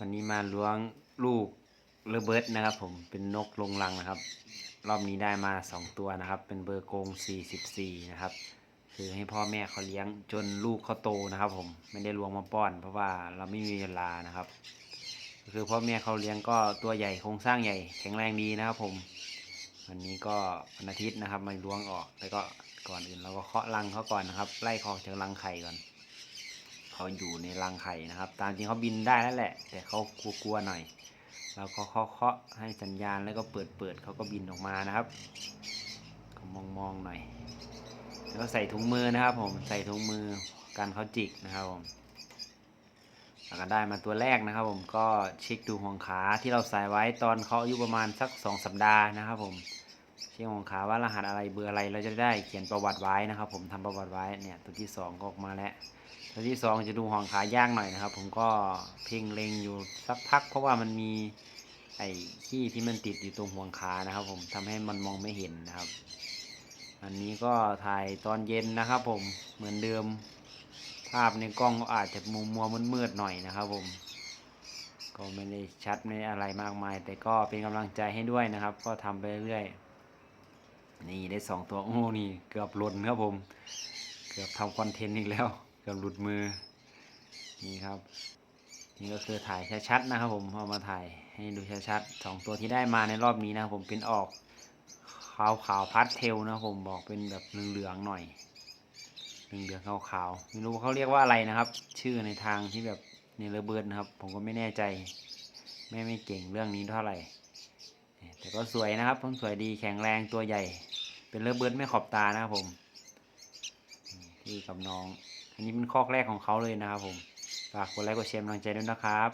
วันนี้มาล้วงลูกเลเบิร์ดนะครับ ผมเป็นนกลงรังนะครับ รอบนี้ได้มาสองตัวนะครับ เป็นเบอร์โกง 44 นะครับ คือให้พ่อแม่เขาเลี้ยงจนลูกเขาโตนะครับ ผมไม่ได้ล้วงมาป้อน เพราะว่าเราไม่มีเวลานะครับ คือพ่อแม่เขาเลี้ยงก็ตัวใหญ่โครงสร้างใหญ่แข็งแรงดีนะครับ ผม วันนี้ก็วันอาทิตย์นะครับมาล้วงออกแล้วก็ก่อนอื่นเราก็เคาะรังเขาก่อนนะครับ ไล่เขอจากรังไข่ก่อน เขาอยู่ในรังไข่นะครับ ตามจริงเขาบินได้แล้วแหละ แต่เขากลัวๆหน่อยเราก็เคาะเคาะให้สัญญาณแล้วก็เปิดเปิดเขาก็บินออกมานะครับก็มองมองๆหน่อย แล้วใส่ถุงมือนะครับผมใส่ถุงมือกันเขาจิกนะครับผมแล้วก็ได้มาตัวแรกนะครับผมก็เช็คดูห่วงขาที่เราใส่ไว้ตอนเขาอายุประมาณสักสองสัปดาห์นะครับผม ช็คห่วงขาว่ารหัสอะไรเบอร์อะไรเราจะได้เขียนประวัติไว้นะครับ ผมทำประวัติไว้เนี่ยตัวที่สองก็ออกมาแล้วตัวที่สองจะดูห่วงขายากหน่อยนะครับ ผมก็เพ่งเล็งอยู่สักพัก เพราะว่ามันมีไอ้ขี้ที่มันติดอยู่ตรงห่วงขานะครับ ผมทำให้มันมองไม่เห็นนะครับ อันนี้ก็ถ่ายตอนเย็นนะครับ ผมเหมือนเดิมภาพในกล้องก็อาจจะมัวมัวมืดๆหน่อยนะครับ ผมก็ไม่ได้ชัดไม่ได้อะไรมากมาย แต่ก็เป็นกำลังใจให้ด้วยนะครับ ก็ทำไปเรื่อยๆ นี่ได้สองตัวโอ้นี่เกือบหล่นครับผม เกือบทำคอนเทนต์อีกแล้ว เกือบหลุดมือ นี่ครับ นี่ก็คือถ่ายชัดๆนะครับผมเอามาถ่ายให้ดูชัดๆสองตัวที่ได้มาในรอบนี้นะครับผมเป็นออกขาวขาวๆพัดเทลนะผมบอกเป็นแบบเหลืองๆหน่อยเหลืองๆขาวๆไม่รู้เขาเรียกว่าอะไรนะครับ ชื่อในทางที่แบบในระเบิดนะครับ ผมก็ไม่แน่ใจ ไม่ไม่เก่งเรื่องนี้เท่าไหร่แต่ก็สวยนะครับต้นสวยดีแข็งแรงตัวใหญ่ เป็นเลเบิร์ดไม่ขอบตานะครับผมที่กับน้อง อันนี้เป็นข้อแรกของเขาเลยนะครับผม ฝากกดไลค์กดแชร์กำลังใจด้วยนะครับ